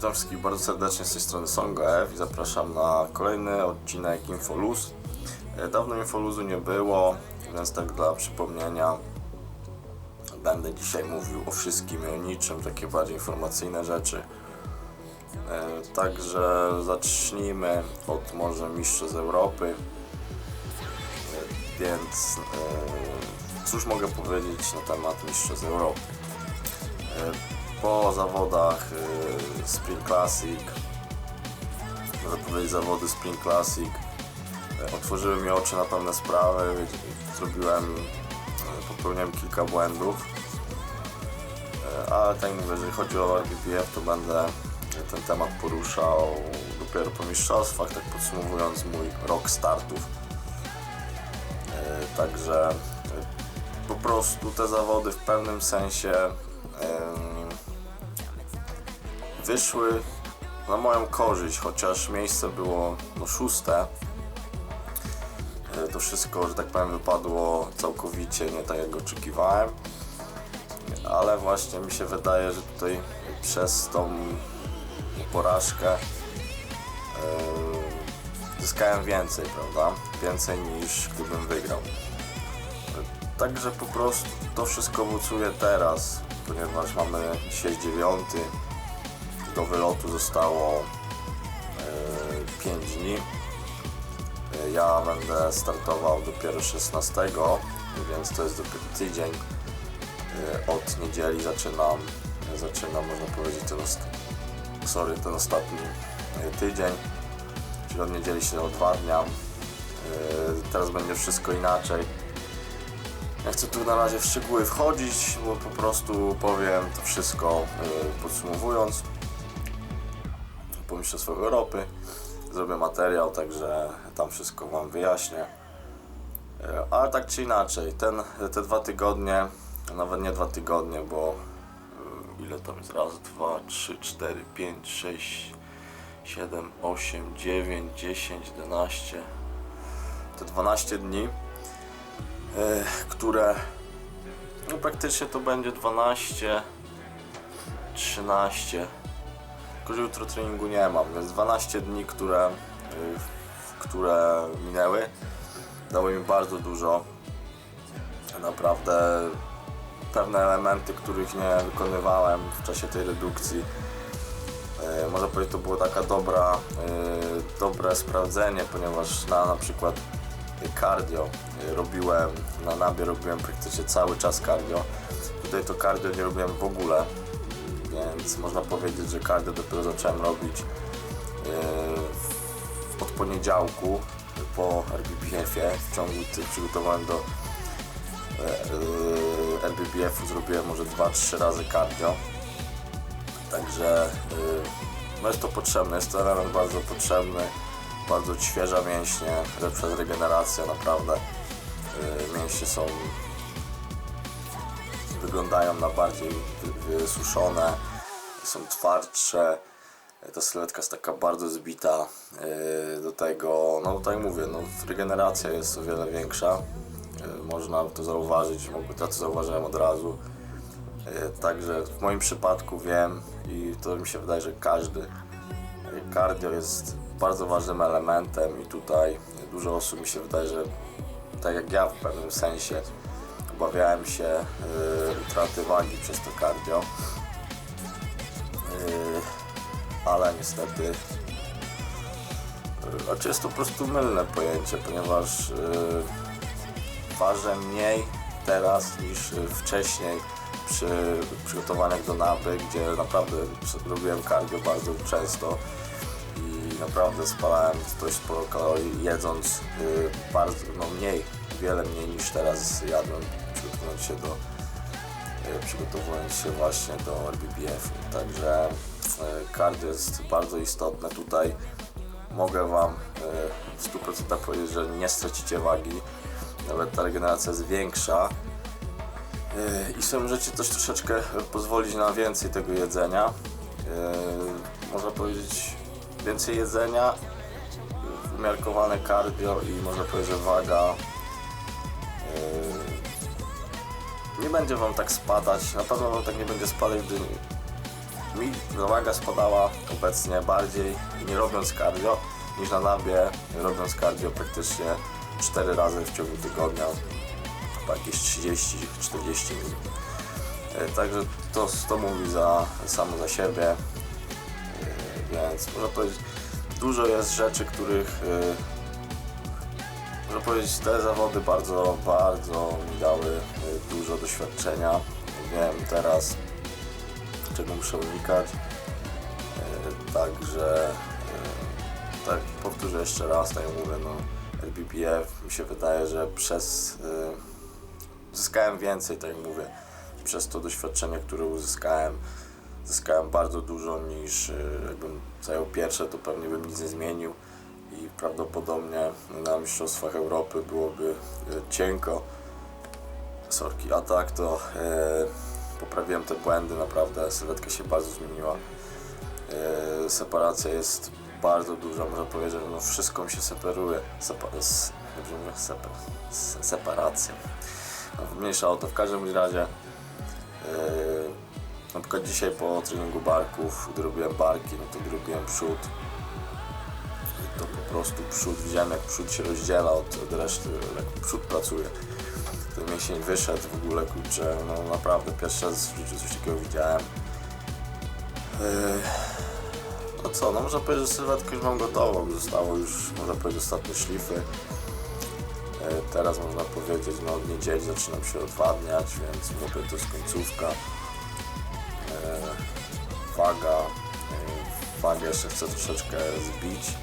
Witam wszystkich bardzo serdecznie z tej strony SongF i zapraszam na kolejny odcinek Infoluz. E, Dawno Infoluzu nie było, więc tak dla przypomnienia będę dzisiaj mówił o wszystkim i o niczym, takie bardziej informacyjne rzeczy. E, Także zacznijmy od może Mistrzostw Europy. E, Więc cóż mogę powiedzieć na temat Mistrzostw Europy? Po zawodach e, Sprint Classic, można powiedzieć zawody Sprint Classic, e, otworzyły mi oczy na pewne sprawy, zrobiłem, e, popełniłem kilka błędów, ale tak mówię, jeżeli chodzi o RBPF, to będę ten temat poruszał dopiero po mistrzostwach, tak podsumowując mój rok startów. Także po prostu te zawody w pewnym sensie wyszły na moją korzyść, chociaż miejsce było no, szóste. E, To wszystko, że tak powiem, wypadło całkowicie nie tak jak oczekiwałem. Ale właśnie mi się wydaje, że tutaj przez tą porażkę e, zyskałem więcej, prawda? Więcej niż gdybym wygrał. Także po prostu to wszystko owocuje teraz, ponieważ mamy dzisiaj dziewiąty, do wylotu zostało 5 dni. E, Ja będę startował dopiero 16, więc to jest dopiero tydzień. E, Od niedzieli zaczynam, zaczynam można powiedzieć ten, sorry, ten ostatni e, tydzień, czyli od niedzieli się o dwa dnia. E, Teraz będzie wszystko inaczej. Nie chcę tu na razie w szczegóły wchodzić, bo po prostu powiem to wszystko e, podsumowując po Mistrzostwach Europy. Zrobię materiał, także tam wszystko Wam wyjaśnię. E, Ale tak czy inaczej, ten, te dwa tygodnie, nawet nie dwa tygodnie, bo e, ile tam jest? Raz, dwa, trzy, cztery, pięć, sześć, siedem, osiem, dziewięć, dziesięć, jedenaście. Te 12 dni, e, które no praktycznie to będzie 12, 13 tylko, jutro treningu nie mam, więc 12 dni, które, y, które minęły, dały mi bardzo dużo. Naprawdę pewne elementy, których nie wykonywałem w czasie tej redukcji. y, Można powiedzieć, to było taka dobra, y, dobre sprawdzenie, ponieważ na na przykład cardio robiłem, na nabie robiłem praktycznie cały czas cardio. Tutaj to cardio nie robiłem w ogóle, więc można powiedzieć, że cardio dopiero zacząłem robić w- od poniedziałku po RBPF-ie. W ciągu tych przygotowań do yy, RBPF-u zrobiłem może 2-3 razy cardio. Także no jest to potrzebne, jest to element bardzo potrzebny, bardzo odświeża mięśnie, lepsza regeneracja, naprawdę. Mięśnie są wyglądają na bardziej wysuszone, są twardsze. Ta sylwetka jest taka bardzo zbita. Yy, Do tego, no tak mówię, no, regeneracja jest o wiele większa. Yy, Można to zauważyć, ja to zauważyłem od razu. Yy, Także w moim przypadku wiem i to mi się wydaje, że każdy cardio jest bardzo ważnym elementem i tutaj dużo osób mi się wydaje, że tak jak ja w pewnym sensie obawiałem się utraty wagi przez to cardio. Ale niestety yy, znaczy jest to po prostu mylne pojęcie, ponieważ yy, ważę mniej teraz niż yy, wcześniej przy przygotowaniach do naby, gdzie naprawdę robiłem cardio bardzo często i naprawdę spalałem dość sporo kalorii jedząc yy, bardzo no mniej, wiele mniej niż teraz jadłem przygotowując się do yy, przygotowując się właśnie do RBBF. Także yy, cardio jest bardzo istotne tutaj. Mogę Wam yy, w 100% powiedzieć, że nie stracicie wagi. Nawet ta regeneracja jest większa. Yy, I są rzeczy też troszeczkę pozwolić na więcej tego jedzenia. Można powiedzieć więcej jedzenia, umiarkowane cardio i można powiedzieć, że waga nie będzie Wam tak spadać. Na pewno Wam tak nie będzie spadać, gdy mi waga spadała obecnie bardziej nie robiąc cardio niż na labie robiąc cardio praktycznie 4 razy w ciągu tygodnia chyba jakieś 30-40 minut. E, Także to, to mówi za, samo za siebie, E, więc można powiedzieć, dużo jest rzeczy, których e, można powiedzieć, te zawody bardzo, bardzo mi dały dużo doświadczenia. Wiem teraz, czego muszę unikać. E, Także, e, tak powtórzę jeszcze raz, tak jak mówię, no, LPPF mi się wydaje, że przez e, zyskałem więcej, tak jak mówię, przez to doświadczenie, które uzyskałem, zyskałem bardzo dużo niż jakbym zajął pierwsze, to pewnie bym nic nie zmienił i prawdopodobnie na Mistrzostwach Europy byłoby cienko. Sorki, a tak to e, poprawiłem te błędy, naprawdę sylwetka się bardzo zmieniła. E, separacja jest bardzo duża, można powiedzieć, że no wszystko mi się separuje. Sepa, s, dobrze mówię? Separ, separacja. No, mniejsza o to, w każdym razie Yy, na przykład dzisiaj po treningu barków, gdy robiłem barki, no to gdy robiłem przód, to po prostu przód, widziałem jak przód się rozdziela od, od reszty, jak przód pracuje. Mięsień wyszedł w ogóle, kurczę, no naprawdę pierwszy raz w życiu coś takiego widziałem. Yy, no co, no można powiedzieć, że sylwetkę już mam gotową, zostało już, można powiedzieć, ostatnie szlify. E, Teraz można powiedzieć, no od niedzieli zaczynam się odwadniać, więc mówię, to jest końcówka. E, Waga, wagę jeszcze chcę troszeczkę zbić.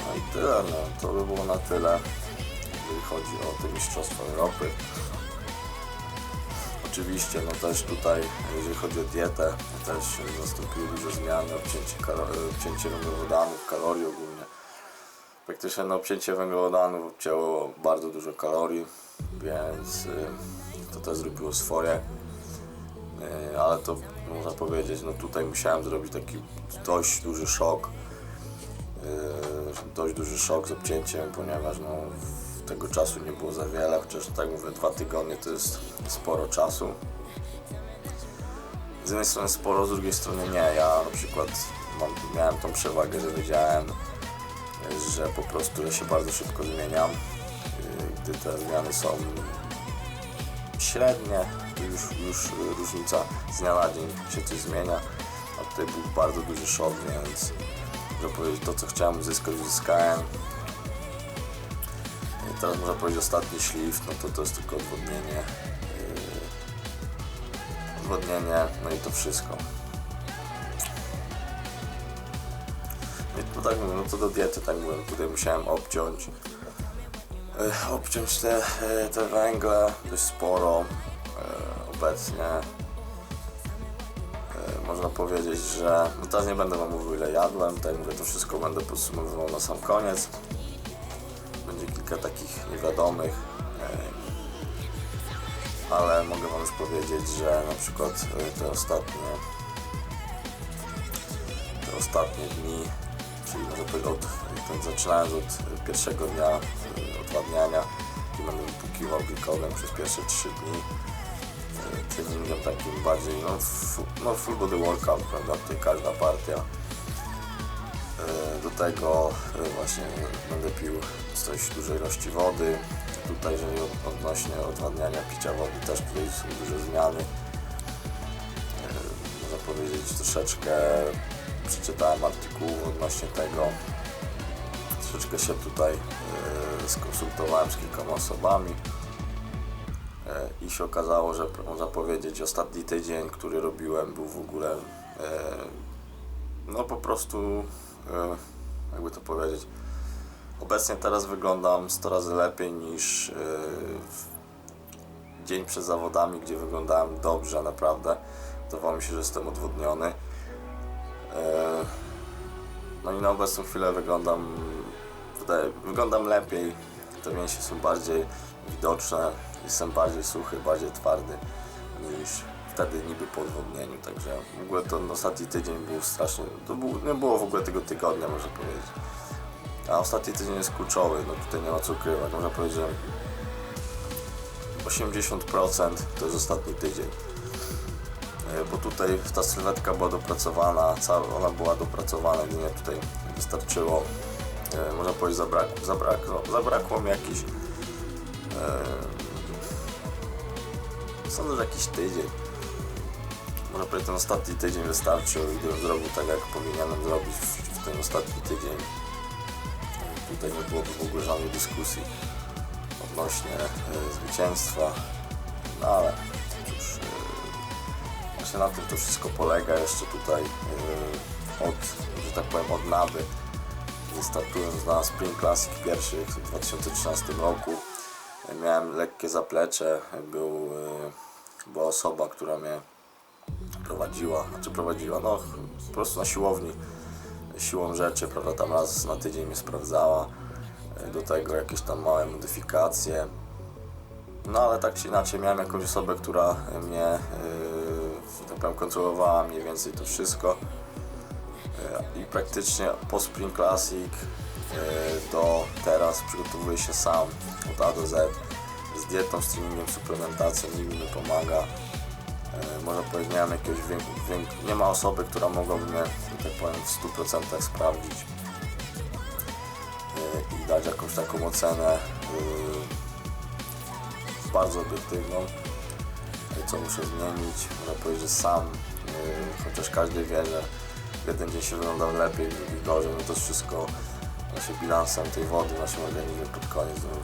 No i tyle, no to by było na tyle, chodzi o te Mistrzostwa Europy. Oczywiście, no też tutaj, jeżeli chodzi o dietę, też nastąpiły duże zmiany, obcięcie, obcięcie węglowodanów, kalorii ogólnie praktycznie no, obcięcie węglowodanów obcięło bardzo dużo kalorii, więc y, to też zrobiło swoje. Y, ale to można powiedzieć, no tutaj musiałem zrobić taki dość duży szok. Y, dość duży szok z obcięciem, ponieważ no, tego czasu nie było za wiele, chociaż tak mówię, dwa tygodnie to jest sporo czasu. Z jednej strony sporo, z drugiej strony nie. Ja na przykład mam, miałem tą przewagę, że wiedziałem, że po prostu ja się bardzo szybko zmieniam. Gdy te zmiany są średnie, już, już różnica z dnia na dzień się coś zmienia. A tutaj był bardzo duży szok, więc to co chciałem uzyskać, uzyskałem. Teraz można powiedzieć ostatni szlif, no to to jest tylko odwodnienie. Yy, Odwodnienie, no i to wszystko. To tak no to do diety, tak mówię, tutaj musiałem obciąć e, obciąć te, e, te węgle dość sporo e, obecnie. E, można powiedzieć, że no teraz nie będę wam mówił ile jadłem, tak mówię, to wszystko będę podsumowywał na sam koniec. Kilka takich niewiadomych, e, ale mogę wam już powiedzieć, że na przykład e, te ostatnie te ostatnie dni, czyli może powiedzieć od, ten, zaczynając od pierwszego dnia y, odwadniania, gdzie będę wypłukiwał glikodem przez pierwsze 3 dni, treningiem takim bardziej, no, no full body workout, prawda, tutaj każda partia. Y, Do tego y, właśnie będę pił dość dużej ilości wody. Tutaj, jeżeli od- odnośnie odwadniania picia wody, też tutaj są duże zmiany można powiedzieć, troszeczkę przeczytałem artykułów odnośnie tego. Troszeczkę się tutaj e, skonsultowałem z kilkoma osobami e, i się okazało, że można powiedzieć, ostatni tydzień, który robiłem, był w ogóle e, no po prostu, e, jakby to powiedzieć, obecnie teraz wyglądam 100 razy lepiej niż e, w dzień przed zawodami, gdzie wyglądałem dobrze naprawdę. Wydawało mi się, że jestem odwodniony. E, No i na obecną chwilę wyglądam, wyglądam lepiej. Te mięśnie są bardziej widoczne, jestem bardziej suchy, bardziej twardy niż wtedy niby po odwodnieniu. Także w ogóle ten ostatni tydzień był strasznie, to był, nie było w ogóle tego tygodnia można powiedzieć. A ostatni tydzień jest kluczowy, no tutaj nie ma co ukrywać. Można powiedzieć, że 80% to jest ostatni tydzień. e, bo tutaj ta sylwetka była dopracowana, cała, ona była dopracowana, jedynie tutaj wystarczyło, e, można powiedzieć, zabrakło, zabrakło, zabrakło mi jakiś, e, sądzę, że jakiś tydzień. Można powiedzieć, ten ostatni tydzień wystarczył i gdybym zrobił tak, jak powinienem zrobić w, w ten ostatni tydzień, tutaj nie byłoby w ogóle żadnej dyskusji odnośnie e, zwycięstwa, no ale cóż, e, właśnie na tym to wszystko polega. Jeszcze tutaj e, od, że tak powiem, od Naby, startując na Spring Classic pierwszy w 2013 roku, e, miałem lekkie zaplecze, był, e, była osoba, która mnie prowadziła, znaczy prowadziła, no po prostu na siłowni, siłą rzeczy, prawda, tam raz na tydzień mnie sprawdzała, e, do tego jakieś tam małe modyfikacje, no ale tak czy inaczej miałem jakąś osobę, która mnie, yy, tak powiem, kontrolowała mniej więcej to wszystko Yy, i praktycznie po Spring Classic yy, do teraz przygotowuję się sam od A do Z z dietą, z treningiem, suplementacją, nikt mi pomaga. Yy, Można powiedzieć, wiek, nie ma osoby, która mogłaby mnie, tak powiem, w 100% sprawdzić yy, i dać jakąś taką ocenę yy, bardzo obiektywną, co muszę zmienić. Można powiedzieć, że sam, chociaż każdy wie, że jeden dzień się wyglądał lepiej, drugi gorzej, no to jest wszystko właśnie bilansem tej wody w naszym organizmie pod koniec. No,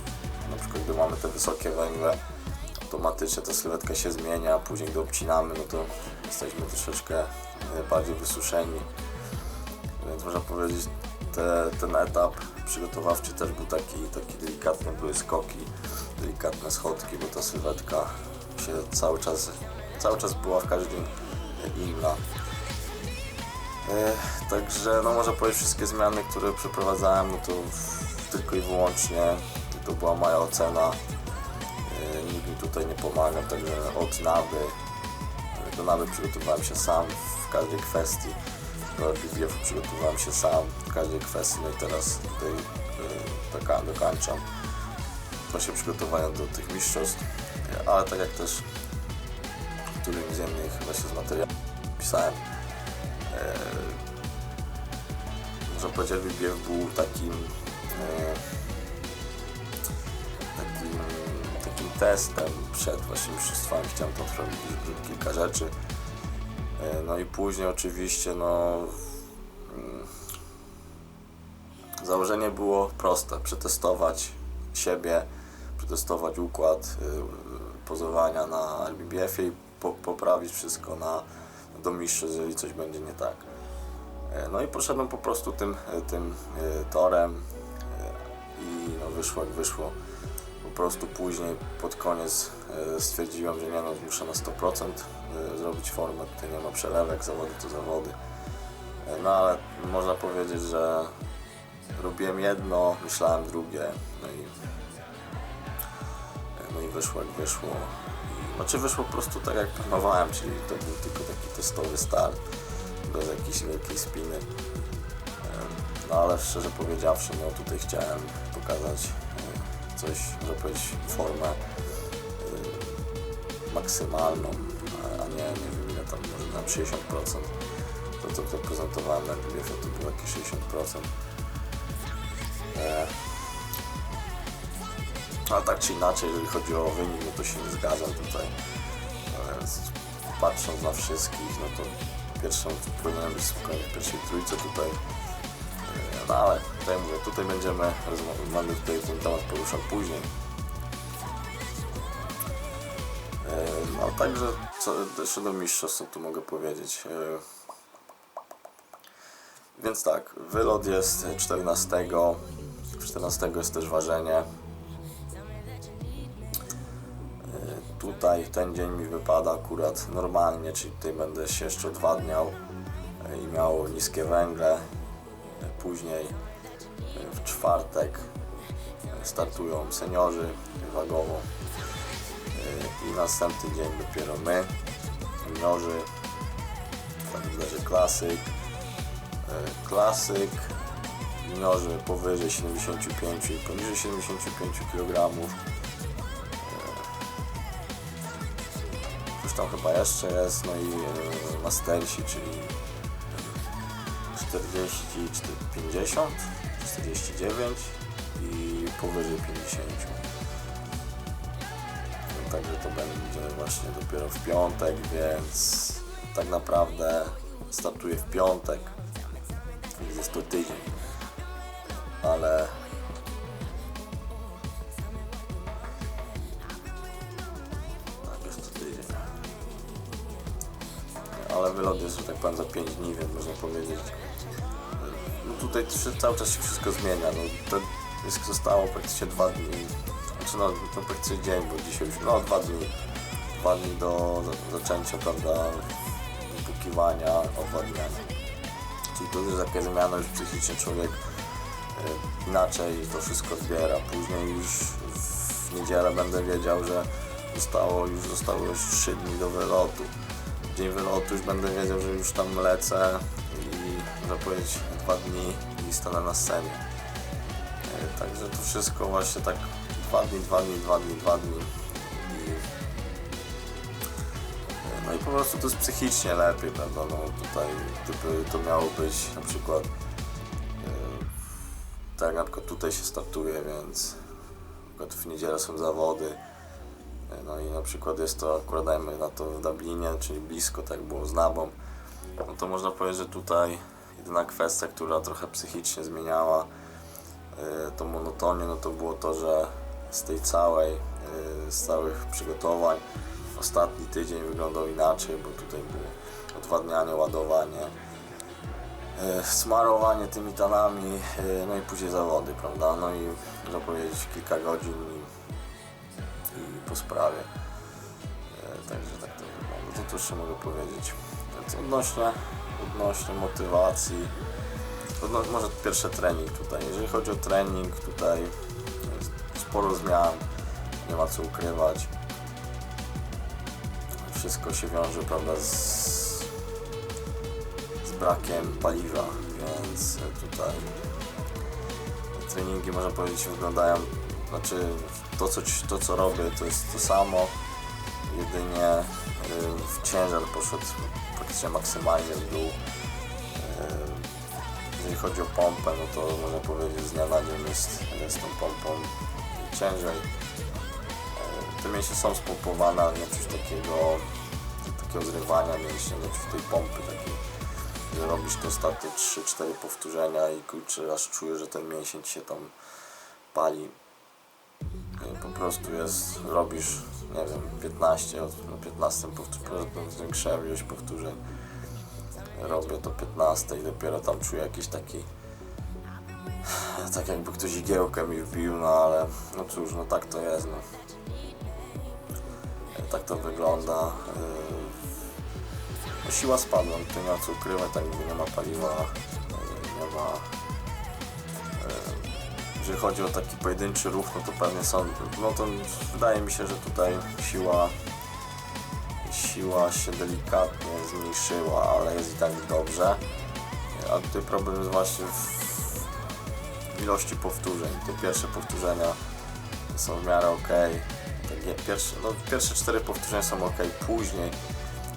na przykład gdy mamy te wysokie węgle, automatycznie ta sylwetka się zmienia, później gdy obcinamy, no to jesteśmy troszeczkę y, bardziej wysuszeni. Więc można powiedzieć, te, ten etap przygotowawczy też był taki, taki delikatny, były skoki, delikatne schodki, bo ta sylwetka się cały czas, cały czas była w każdym inna. E, Także no można powiedzieć wszystkie zmiany, które przeprowadzałem, no to tylko i wyłącznie to była moja ocena. E, tutaj nie pomaga, także od nawy do nawy przygotowałem się sam w każdej kwestii. Do BBF przygotowałem się sam w każdej kwestii, no i teraz tutaj e, doka- dokańczam właśnie przygotowania do tych mistrzostw, E, ale tak jak też w którymś z innych z materiałów pisałem, e, można powiedzieć, że był takim e, testem przed właśnie mistrzostwami. Chciałem tam zrobić kilka rzeczy. E, No i później oczywiście no mm, założenie było proste, przetestować siebie, przetestować układ y, pozowania na LBBF-ie i po, poprawić wszystko na, do mistrzostw, jeżeli coś będzie nie tak. E, No i poszedłem po prostu tym, tym y, torem y, i no wyszło jak wyszło. Prostu później pod koniec y, stwierdziłem, że nie no, muszę na 100% y, zrobić formę, tutaj nie ma przelewek, zawody to zawody. E, No ale można powiedzieć, że robiłem jedno, myślałem drugie, no i, no i wyszło jak wyszło. Znaczy wyszło po prostu tak jak planowałem, czyli to był tylko taki testowy start, bez jakiejś wielkiej spiny. No ale szczerze powiedziawszy, no tutaj chciałem pokazać e, coś, powiedzieć, formę e, maksymalną, a- nie, nie wiem ile tam, może na 60%. To co to prezentowałem na BBF to było jakieś 60%. E, Ale tak czy inaczej, jeżeli chodzi o wynik, no to się nie zgadzam tutaj. E, patrząc na wszystkich, no to pierwszą powinienem być spokojnie w pierwszej trójce tutaj. No ale tutaj mówię, tutaj będziemy mamy tutaj ten temat poruszał później. E, No także co, jeszcze do mistrzostw tu mogę powiedzieć. E, Więc tak, wylot jest 14. 14 jest też ważenie. E, Tutaj ten dzień mi wypada akurat normalnie, czyli tutaj będę się jeszcze odwadniał i miał niskie węgle. Później w czwartek startują seniorzy wagowo i następny dzień dopiero my, juniorzy, razie klasyk, klasyk, juniorzy powyżej 75 i poniżej 75 kg. coś tam chyba jeszcze jest, no i e, mastersi, czyli 40, 50, 49 i powyżej 50. No, Także to będzie właśnie dopiero w piątek, więc tak naprawdę startuję w piątek. Jest to tydzień. Ale tak. Ale wylot jest, że tak powiem, za 5 dni, więc można powiedzieć. Tutaj cały czas się wszystko zmienia. No, to jest, zostało praktycznie dwa dni. Znaczy no, to praktycznie dzień, bo dzisiaj już, no dwa dni. Dwa dni do za- zaczęcia, prawda, wypukiwania, odwadniania. Czyli to już takie zmiana, już psychicznie człowiek e, inaczej to wszystko odbiera. Później już w niedzielę będę wiedział, że zostało już zostało już 3 dni do wylotu. Dzień wylotu już będę wiedział, że już tam lecę i można powiedzieć dwa dni i stanę na scenie. E, Także to wszystko właśnie tak dwa dni, dwa dni, dwa dni, dwa dni. I, e, no i po prostu to jest psychicznie lepiej, prawda? No tutaj gdyby to miało być na przykład e, tak na przykład tutaj się startuje, więc w niedzielę są zawody. No i na przykład jest to akurat dajmy na to w Dublinie, czyli blisko, tak było z Nabą. No to można powiedzieć, że tutaj jedyna kwestia, która trochę psychicznie zmieniała e, tą monotonię, no to było to, że z tej całej, e, z całych przygotowań ostatni tydzień wyglądał inaczej, bo tutaj było odwadnianie, ładowanie, e, smarowanie tymi tanami, no i później zawody, prawda? No i można powiedzieć kilka godzin i, i po sprawie. Także tak to wygląda. To, to jeszcze mogę powiedzieć. Więc odnośnie, odnośnie motywacji, odno, może pierwszy trening tutaj. Jeżeli chodzi o trening, tutaj jest sporo zmian, nie ma co ukrywać. Wszystko się wiąże, prawda, z, z brakiem paliwa, więc tutaj treningi, można powiedzieć, wyglądają, znaczy to co, to, co robię, to jest to samo, jedynie y, ciężar poszedł praktycznie maksymalnie w dół. Y, Jeżeli chodzi o pompę, no to można powiedzieć z dnia na dzień jest, jest tą pompą ciężej. Y, Te mięśnie są spompowane, ale nie czuć takiego, takiego zrywania mięśni, nie czuć tej pompy takiej, że robisz to ostatnie 3-4 powtórzenia i kurczę, aż czujesz, że ten mięsień ci się tam pali. Y, Po prostu jest, robisz, nie wiem, 15, od no 15 powtórzeń, zwiększyłem ilość powtórzeń. Robię to 15 i dopiero tam czuję jakiś taki, tak jakby ktoś igiełkę mi wbił, no ale no cóż, no tak to jest, no. Tak to wygląda. Y, No siła spadła, no to nie ma co ukrywać, tak nie ma paliwa, y, nie ma jeżeli chodzi o taki pojedynczy ruch, no to pewnie są, no to wydaje mi się, że tutaj siła, siła się delikatnie zmniejszyła, ale jest i tak dobrze. A tutaj problem jest właśnie w ilości powtórzeń. Te pierwsze powtórzenia są w miarę ok. Pierwsze, no, pierwsze cztery powtórzenia są ok, później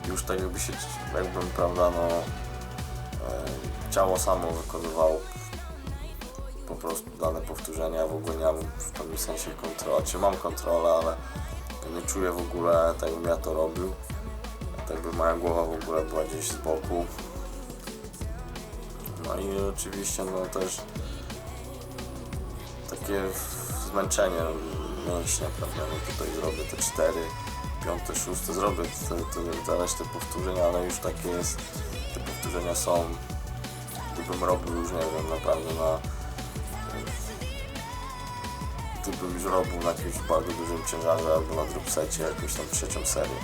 już tak jakby się, jakbym, prawda, no, e, ciało samo wykonywało prostu dane powtórzenia, w ogóle nie mam w pewnym sensie kontroli, czy mam kontrolę, ale nie czuję w ogóle tak jakbym ja to robił, tak by moja głowa w ogóle była gdzieś z boku. No i oczywiście no też takie zmęczenie mięśnia, prawda, no tutaj zrobię te cztery, piąte, szóste, zrobię te, te, te resztę powtórzeń, ale już takie jest, te powtórzenia są, gdybym robił już, nie wiem, naprawdę na gdybym już robił na jakimś bardzo dużym ciężarze albo na dropsecie jakąś tam trzecią serię.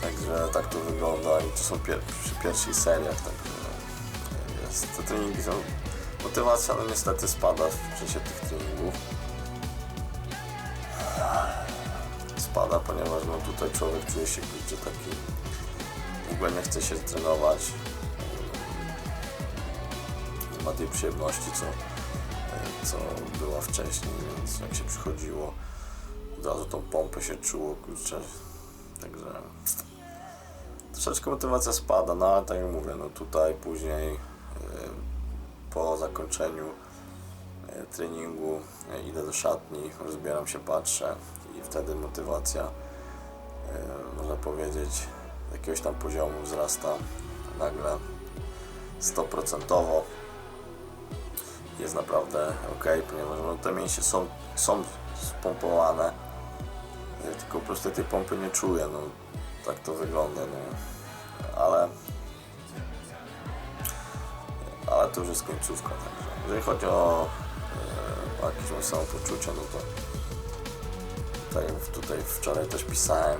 Także tak to wygląda i to są pier przy pierwszych seriach, także jest. Te treningi są, motywacja no niestety spada w czasie tych treningów. Spada, ponieważ no tutaj człowiek czuje się kurczę taki, w ogóle nie chce się trenować. Nie ma tej przyjemności, co co była wcześniej, więc jak się przychodziło, od razu tą pompę się czuło, kurczę, Także troszeczkę motywacja spada, no ale tak jak mówię, no tutaj później y, po zakończeniu y, treningu y, idę do szatni, rozbieram się, patrzę i wtedy motywacja, można powiedzieć, jakiegoś tam poziomu wzrasta nagle stoprocentowo. Jest naprawdę ok, ponieważ no, te mięśnie są, są spompowane, y, tylko po prostu tej pompy nie czuję, no tak to wygląda, no. Ale ale to już jest końcówka, także. Jeżeli chodzi o, e, o jakieś moje samopoczucie, no to tak tutaj wczoraj też pisałem,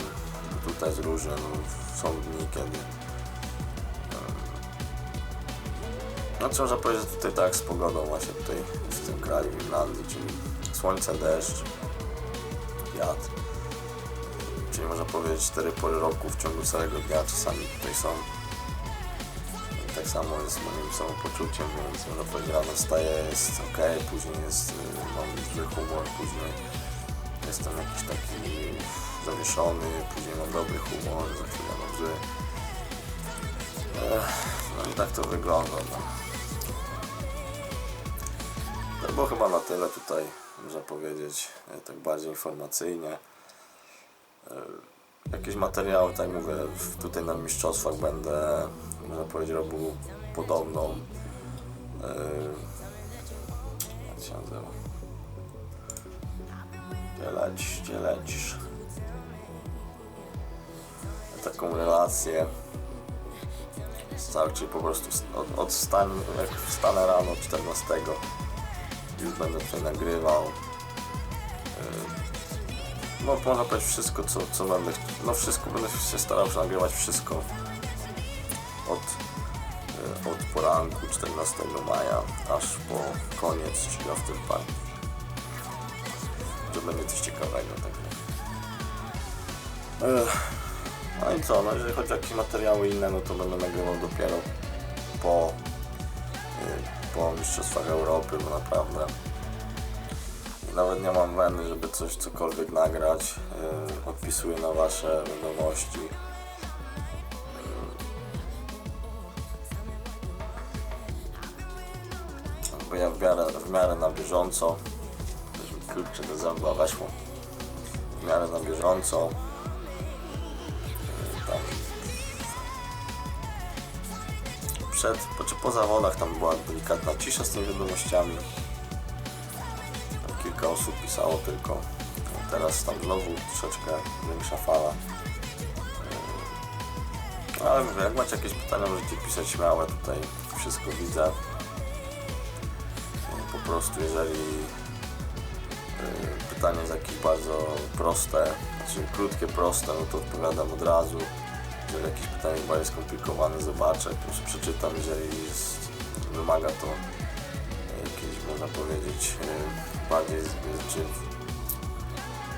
tutaj jest różnie, no, są dni, kiedy no co można powiedzieć, że tutaj tak z pogodą właśnie tutaj w tym kraju, w Irlandii, czyli słońce, deszcz, wiatr, czyli można powiedzieć cztery pory roku w ciągu całego dnia czasami tutaj są. I tak samo jest z moim samopoczuciem, więc można powiedzieć rano wstaję, jest ok, później jest, y, mam zły humor, później jestem jakiś taki zawieszony, później mam dobry humor, za chwilę mam zły. No i tak to wygląda. No. Było chyba na tyle tutaj, można powiedzieć, e, tak bardziej informacyjnie. E, Jakieś materiały, tak mówię, tutaj na mistrzostwach będę, można powiedzieć, robił podobną. e, Jak się nazywa? Gdzie lecisz? Taką relację czyli po prostu st- od, od wstań, jak wstanę rano 14 już będę tutaj nagrywał. Yy, No można powiedzieć wszystko, co, co będę, no wszystko, będę się starał nagrywać wszystko od, yy, od poranku 14 maja aż po koniec, czyli after party. To będzie coś ciekawego, także. Ech, No i co, no jeżeli chodzi o jakieś materiały inne, no to będę nagrywał dopiero po, y, po Mistrzostwach Europy, bo naprawdę nawet nie mam weny, żeby coś cokolwiek nagrać. Y, Odpisuję na Wasze wiadomości. Y, Bo ja w miarę, w miarę na bieżąco, kurczę do zęba weszło, w miarę na bieżąco y, tam przed, po, czy po zawodach tam była delikatna cisza z tymi wiadomościami. Kilka osób pisało tylko. Teraz tam znowu troszeczkę większa fala. Yy, Ale jak macie jakieś pytania, możecie pisać śmiałe tutaj. Wszystko widzę. Yy, Po prostu jeżeli yy, pytanie jest jakieś bardzo proste, znaczy krótkie, proste, no to odpowiadam od razu. Jeżeli jakieś pytanie bardziej skomplikowane, zobaczę, po prostu przeczytam, jeżeli jest, wymaga to jakieś, można powiedzieć, e, bardziej, czy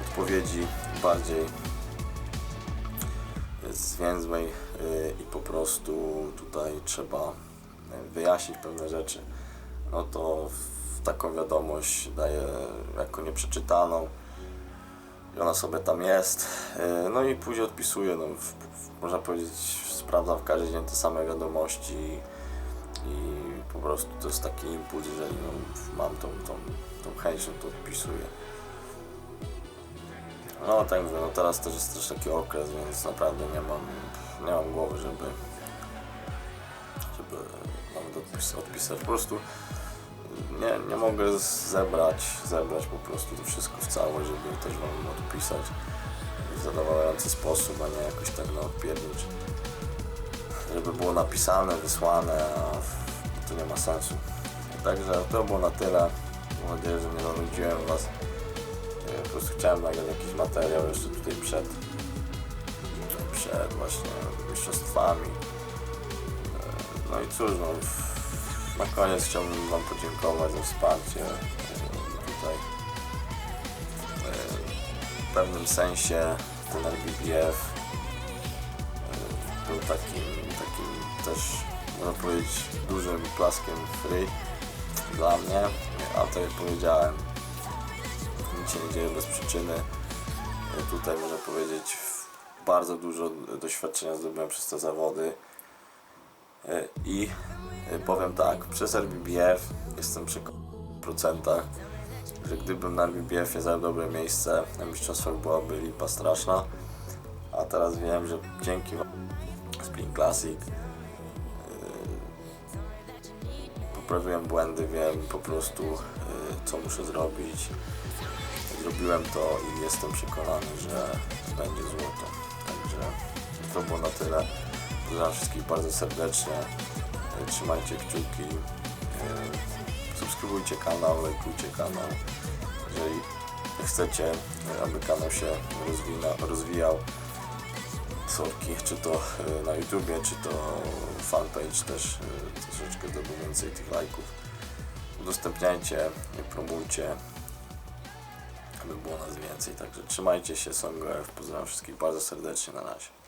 odpowiedzi bardziej zwięzłej e, i po prostu tutaj trzeba wyjaśnić pewne rzeczy, no to taką wiadomość daję jako nieprzeczytaną i ona sobie tam jest, e, no i później odpisuję, no, w, w, można powiedzieć, sprawdzam w każdy dzień te same wiadomości i po prostu to jest taki impuls, jeżeli no, mam tą, tą, tą chęć, no to odpisuję. No tak mówię, no teraz też jest też taki okres, więc naprawdę nie mam, nie mam głowy, żeby żeby nawet odpis, odpisać. Po prostu nie, nie mogę zebrać, zebrać po prostu to wszystko w całość, żeby też wam odpisać w zadowalający sposób, a nie jakoś tak na odpiernicz. Żeby było napisane, wysłane, a to nie ma sensu. Także to było na tyle. Mam nadzieję, że nie zanudziłem was. E, Po prostu chciałem nagrać jakiś materiał jeszcze tutaj przed przed właśnie mistrzostwami. E, No i cóż, no, na koniec chciałbym Wam podziękować za wsparcie e, tutaj. W pewnym sensie ten RBBF był takim, takim też, można powiedzieć, dużym plaskiem free dla mnie, a tak jak powiedziałem, nic się nie dzieje bez przyczyny. Tutaj można powiedzieć, bardzo dużo doświadczenia zdobyłem przez te zawody. I powiem tak, przez RBBF jestem przekonany w procentach, że gdybym na RBBF nie zajął dobre miejsce, na mistrzostwach byłaby lipa straszna. A teraz wiem, że dzięki Spring Classic poprawiłem błędy, wiem po prostu y, co muszę zrobić. Zrobiłem to i jestem przekonany, że będzie złoto. Także to było na tyle. Pozdrawiam wszystkich bardzo serdecznie. Y, Trzymajcie kciuki. y, Subskrybujcie kanał, lajkujcie kanał. Jeżeli chcecie, aby kanał się rozwijał, sorki, czy to y, na YouTubie, czy to fanpage też y, troszeczkę zdobył więcej tych lajków. Udostępniajcie, promujcie, aby było nas więcej. Także trzymajcie się, Songf. Pozdrawiam wszystkich bardzo serdecznie na razie.